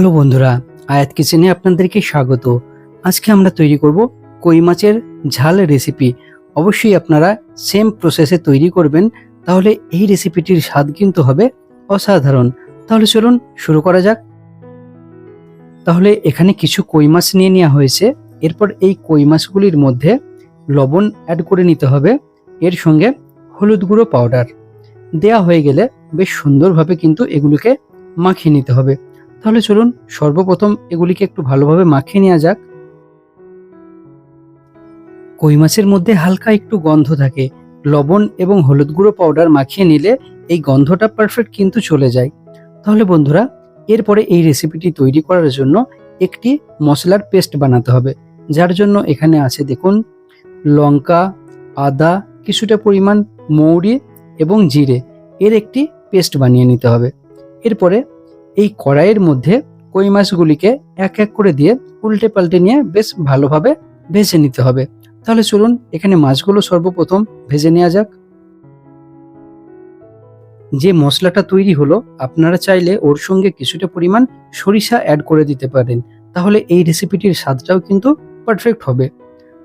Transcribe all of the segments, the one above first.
Hello বন্ধুরা, আয়াত কিচেনে আপনাদেরকে স্বাগত। আজকে আমরা তৈরি করব কই মাছের ঝাল রেসিপি। অবশ্যই আপনারা সেম প্রসেসে তৈরি করবেন, তাহলে এই রেসিপিটির স্বাদ কিন্তু হবে অসাধারণ। তাহলে চলুন শুরু করা যাক। তাহলে এখানে কিছু কই মাছ নিয়ে নেওয়া হয়েছে। এরপর এই কই মাছগুলির মধ্যে লবণ অ্যাড করে নিতে হবে। এর সঙ্গে হলুদ গুঁড়ো পাউডার দেয়া হয়ে গেলে বেশ সুন্দরভাবে কিন্তু এগুলোকে মাখিয়ে নিতে হবে। তাহলে চলুন সর্বপ্রথম এগুলিকে একটু ভালোভাবে মাখিয়ে নেওয়া যাক। কই মাছের মধ্যে হালকা একটু গন্ধ থাকে। লবণ এবং হলুদ গুঁড়ো পাউডার মাখিয়ে নিলে এই গন্ধটা পারফেক্ট কিন্তু চলে যায়। তাহলে বন্ধুরা, এরপরে এই রেসিপিটি তৈরি করার জন্য একটি মশলার পেস্ট বানাতে হবে। যার জন্য এখানে আছে দেখুন, লঙ্কা, আদা, কিছুটা পরিমাণ মৌরি এবং জিরে। এর একটি পেস্ট বানিয়ে নিতে হবে। এরপরে এই কড়াইয়ের মধ্যে কই মাছগুলিকে এক এক করে দিয়ে উল্টে পাল্টে নিয়ে বেশ ভালোভাবে ভেজে নিতে হবে। তাহলে চলুন এখানে মাছগুলো সর্বপ্রথম ভেজে নেওয়া যাক। যে মশলাটা তৈরি হলো, আপনারা চাইলে ওর সঙ্গে কিছুটা পরিমাণ সরিষা অ্যাড করে দিতে পারেন। তাহলে এই রেসিপিটির স্বাদটাও কিন্তু পারফেক্ট হবে।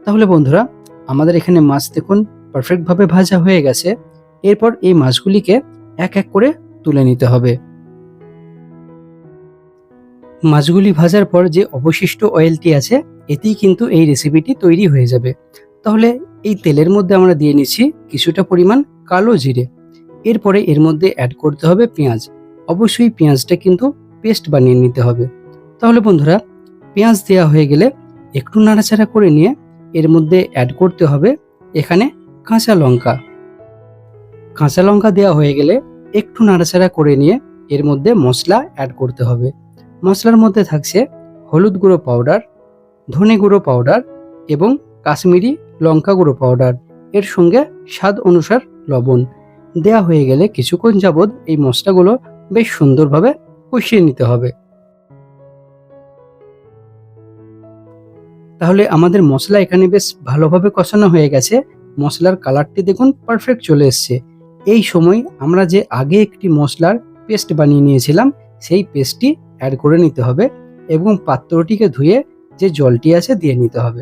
তাহলে বন্ধুরা, আমাদের এখানে মাছ দেখুন পারফেক্টভাবে ভাজা হয়ে গেছে। এরপর এই মাছগুলিকে এক এক করে তুলে নিতে হবে। মাছগুলি ভাজার পর যে অবশিষ্ট অয়েলটি আছে, এতেই কিন্তু এই রেসিপিটি তৈরি হয়ে যাবে। তাহলে এই তেলের মধ্যে আমরা দিয়ে নিচ্ছি কিছুটা পরিমাণ কালো জিরে। এরপরে এর মধ্যে অ্যাড করতে হবে পেঁয়াজ। অবশ্যই পেঁয়াজটা কিন্তু পেস্ট বানিয়ে নিতে হবে। তাহলে বন্ধুরা, পেঁয়াজ দেওয়া হয়ে গেলে একটু নাড়াচাড়া করে নিয়ে এর মধ্যে অ্যাড করতে হবে এখানে কাঁচা লঙ্কা। কাঁচা লঙ্কা দেওয়া হয়ে গেলে একটু নাড়াচাড়া করে নিয়ে এর মধ্যে মশলা অ্যাড করতে হবে। মশলার মধ্যে থাকছে হলুদ গুঁড়ো পাউডার ধনে গুঁড়ো পাউডার এবং কাশ্মীরি লঙ্কা গুঁড়ো পাউডার এর সঙ্গে স্বাদ অনুসার লবণ। দেয়া হয়ে গেলে কিছুক্ষণ যাবৎ এই মশলাগুলো বেশ সুন্দরভাবে কষিয়ে নিতে হবে। তাহলে আমাদের মশলা এখানে বেশ ভালোভাবে কষানো হয়ে গেছে। মশলার কালারটি দেখুন পারফেক্ট চলে এসছে। এই সময় আমরা যে আগে একটি মশলার পেস্ট বানিয়ে নিয়েছিলাম, সেই পেস্টটি অ্যাড করে নিতে হবে এবং পাত্রটিকে ধুয়ে যে জলটি আছে দিয়ে নিতে হবে।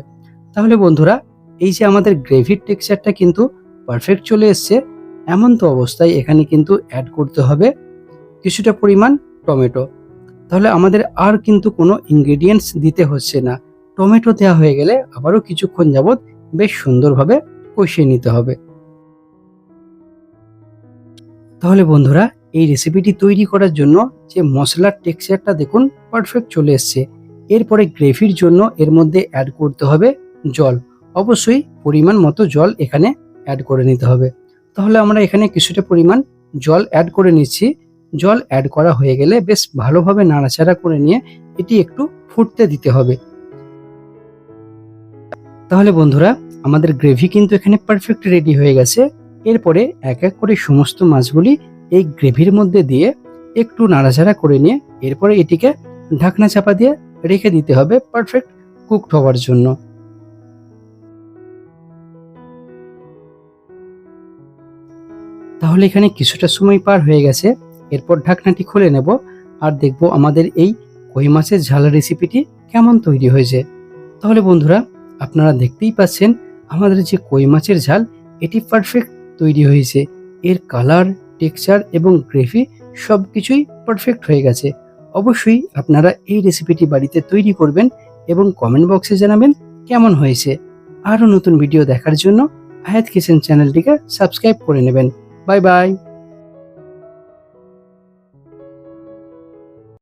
তাহলে বন্ধুরা, এই যে আমাদের গ্রেভির টেক্সচারটা কিন্তু পারফেক্ট চলে এসছে। এমন তো অবস্থায় এখানে কিন্তু অ্যাড করতে হবে কিছুটা পরিমাণ টমেটো। তাহলে আমাদের আর কিন্তু কোনো ইনগ্রেডিয়েন্টস দিতে হচ্ছে না। টমেটো দেওয়া হয়ে গেলে আবারও কিছুক্ষণ যাবৎ বেশ সুন্দরভাবে কষিয়ে নিতে হবে। তাহলে বন্ধুরা এই রেসিপিটি তৈরি করার জন্য যে মশলার টেক্সচারটা দেখুন পারফেক্ট চলে এসছে। এরপরে গ্রেভির জন্য এর মধ্যে অ্যাড করতে হবে জল। অবশ্যই পরিমাণ মতো জল এখানে অ্যাড করে নিতে হবে। তাহলে আমরা এখানে কিছুটা পরিমাণ জল অ্যাড করে নিচ্ছি। জল অ্যাড করা হয়ে গেলে বেশ ভালোভাবে নাড়াচাড়া করে নিয়ে এটি একটু ফুটতে দিতে হবে। তাহলে বন্ধুরা, আমাদের গ্রেভি কিন্তু এখানে পারফেক্ট রেডি হয়ে গেছে। এরপরে এক এক করে সমস্ত মাছগুলি এই গ্রেভির মধ্যে দিয়ে একটু নাড়াচাড়া করে নিয়ে এরপরে এটিকে ঢাকনা চাপা দিয়ে রেখে দিতে হবে পারফেক্ট কুকড হওয়ার জন্য। তাহলে এখানে কিছুটা সময় পার হয়ে গেছে। এরপর ঢাকনাটি খুলে নেব আর দেখব আমাদের এই কই মাছের ঝাল রেসিপিটি কেমন তৈরি হয়েছে। তাহলে বন্ধুরা, আপনারা দেখতেই পাচ্ছেন আমাদের যে কই মাছের ঝাল, এটি পারফেক্ট তৈরি হয়েছে। এর কালার টেক্সচার এবং গ্রেভি সব কিছুই পারফেক্ট হয়ে গেছে। অবশ্যই আপনারা এই রেসিপিটি বাড়িতে তৈরি করবেন এবং কমেন্ট বক্সে জানাবেন কেমন হয়েছে। আরও নতুন ভিডিও দেখার জন্য আয়াত কিচেন চ্যানেলটিকে সাবস্ক্রাইব করে নেবেন। Bye bye.